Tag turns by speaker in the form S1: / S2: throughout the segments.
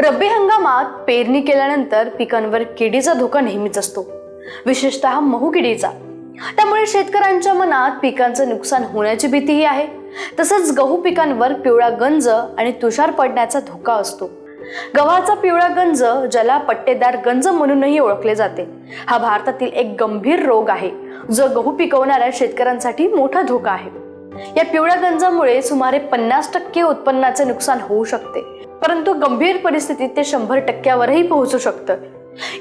S1: रब्बी हंगामात पेरणी केल्यानंतर पिकांवर किडीचा धोका नेहमीच असतो. विशेषतः महू किडीचा. त्यामुळे शेतकऱ्यांच्या मनात पिकांचं नुकसान होण्याची भीतीही आहे. तसंच गहू पिकांवर पिवळा गंज आणि तुषार पडण्याचा धोका असतो. गव्हाचा पिवळा गंज ज्याला पट्टेदार गंज म्हणूनही ओळखले जाते हा भारतातील एक गंभीर रोग आहे जो गहू पिकवणाऱ्या शेतकऱ्यांसाठी मोठा धोका आहे. या पिवळ्या गंजामुळे सुमारे पन्नास टक्के उत्पन्नाचे नुकसान होऊ शकते. परंतु गंभीर परिस्थितीत ते शंभर टक्क्यावरही पोहोचू शकतं.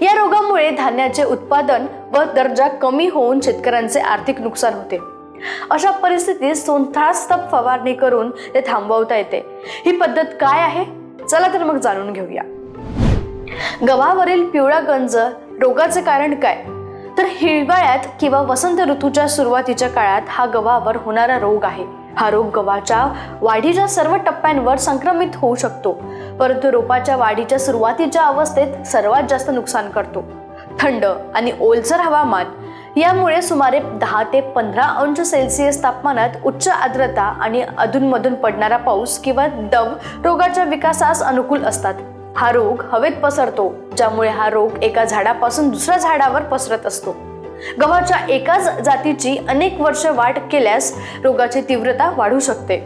S1: या रोगामुळे धान्याचे उत्पादन व दर्जा कमी होऊन शेतकऱ्यांचे आर्थिक नुकसान होते. अशा परिस्थितीत सोनथास्तप फवारणी करून ते थांबवता येते. ही पद्धत काय आहे? चला तर मग जाणून घेऊया. गव्हावरील पिवळा गंज रोगाचे कारण काय? तर हिवाळ्यात किंवा वसंत ऋतूच्या सुरुवातीच्या काळात हा गव्हावर होणारा रोग आहे. हा रोग गव्हाच्या वाढीच्या सर्व टप्प्यांवर संक्रमित होऊ शकतो. परंतु रोपाच्या वाढीच्या सुरुवातीच्या अवस्थेत सर्वात जास्त नुकसान करतो. थंड आणि ओलसर हवामान यामुळे सुमारे दहा ते पंधरा अंश सेल्सिअस तापमानात उच्च आर्द्रता आणि अधूनमधून पडणारा पाऊस किंवा दव रोगाच्या विकासास अनुकूल असतात. हा रोग हवेत पसरतो ज्यामुळे हा रोग एका झाडापासून दुसऱ्या झाडावर पसरत असतो. गव्हाच्या एकाच जातीची अनेक वर्ष वाढ केल्यास रोगाची तीव्रता वाढू शकते.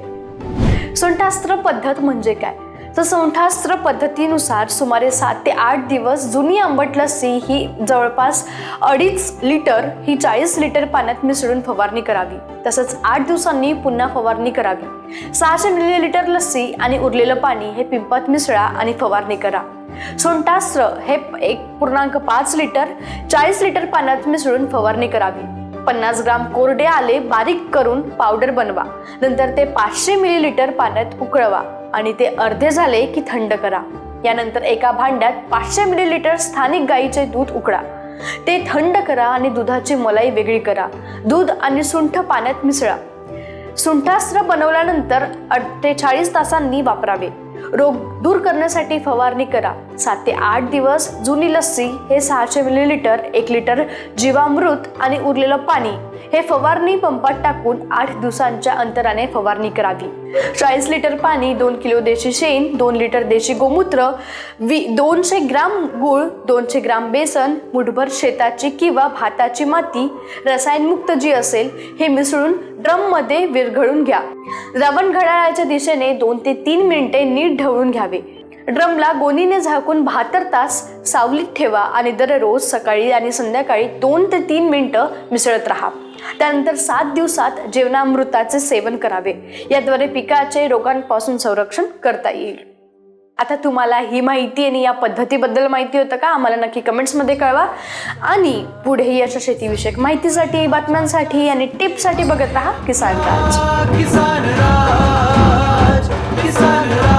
S1: सुंटास्त्र पद्धत म्हणजे काय? तर संठास्त्र पद्धतीनुसार सुमारे सात ते आठ दिवस जुनी आंबट लस्सी ही जवळपास अडीच लिटर ही चाळीस लिटर पाण्यात मिसळून फवारणी करावी. तसंच आठ दिवसांनी पुन्हा फवारणी करावी. सहाशे मिलीलिटर लस्सी आणि उरलेलं पाणी हे पिंपात मिसळा आणि फवारणी करा. सोंटास्त्र हे एक पूर्णांक पाच लिटर चाळीस लिटर पाण्यात मिसळून फवारणी करावी. पन्नास ग्राम कोरडे आले बारीक करून पावडर बनवा. नंतर ते पाचशे मिलीलिटर पाण्यात उकळवा आणि ते अर्धे झाले की थंड करा. यानंतर एका भांड्यात पाचशे मिलीलिटर स्थानिक गाईचे दूध उकळा. ते थंड करा आणि दुधाची मलाई वेगळी करा. दूध आणि सुंठ पाण्यात मिसळा. सुंठास्त्र बनवल्यानंतर अठ्ठेचाळीस तासांनी वापरावे. रोग दूर करण्यासाठी फवारणी करा. सात ते आठ दिवस जुनी लस्सी हे सहाशे मिलीलिटर एक लिटर जीवामृत आणि उरलेलं पाणी हे फवारणी पंपात टाकून आठ दिवसांच्या अंतराने फवारणी करावी. चाळीस लिटर पाणी दोन किलो देशी शेण दोन लिटर देशी गोमूत्र वी दोनशे ग्राम गूळ दोनशे ग्राम बेसन मुठभर शेताची किंवा भाताची माती रसायनमुक्त जी असेल हे मिसळून ड्रममध्ये विरघळून घ्या. द्रावण घड्याळाच्या दिशेने दोन ते तीन मिनिटे नीट ढवळून घ्यावे. ड्रमला गोणीने झाकून बहात्तर तास सावलीत ठेवा आणि दररोज सकाळी आणि संध्याकाळी दोन ते तीन मिनटं मिसळत राहा. त्यानंतर सात दिवसात जेवणामृताचे सेवन करावे. याद्वारे पिकाचे रोगांपासून संरक्षण करता येईल. आता तुम्हाला ही माहिती आणि या पद्धतीबद्दल माहिती होतं का? आम्हाला नक्की कमेंट्समध्ये कळवा. आणि पुढेही अशा शेतीविषयक माहितीसाठी बातम्यांसाठी आणि टिप्ससाठी बघत राहा किसान राज.
S2: किसान राज किसान राज.